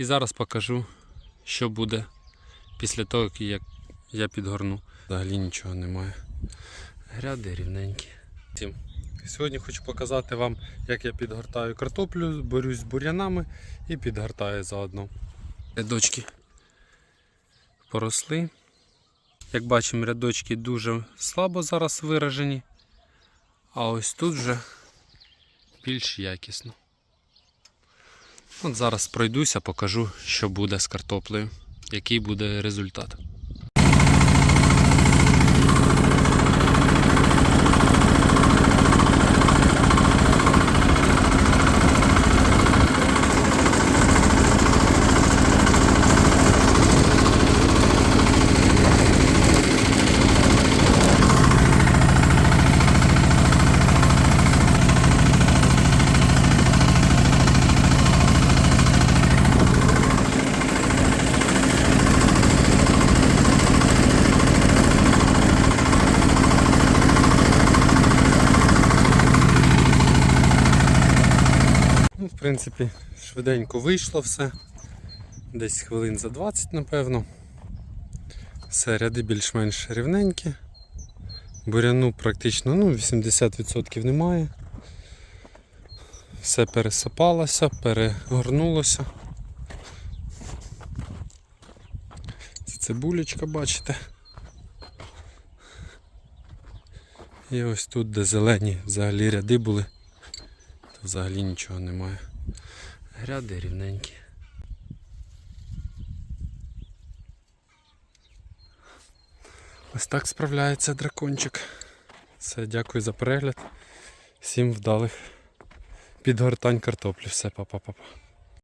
І зараз покажу, що буде після того, як я підгорну. Взагалі нічого немає. Гряди рівненькі. Сьогодні хочу показати вам, як я підгортаю картоплю, борюсь з бур'янами і підгортаю заодно. Рядочки поросли. Як бачимо, рядочки дуже слабо зараз виражені, а ось тут вже більш якісно. От зараз пройдуся, покажу, що буде з картоплею, який буде результат. Принципі, швиденько вийшло все. Десь хвилин за 20, напевно. Все, ряди більш-менш рівненькі. Буряну практично ну, 80% немає. Все пересипалося, перегорнулося. Це цибулечка, бачите. І ось тут, де зелені взагалі ряди були, то взагалі нічого немає. Гряди рівненькі. Ось так справляється дракончик. Все, дякую за перегляд. Всім вдалих підгортань картоплі. Все, па-па-па-па.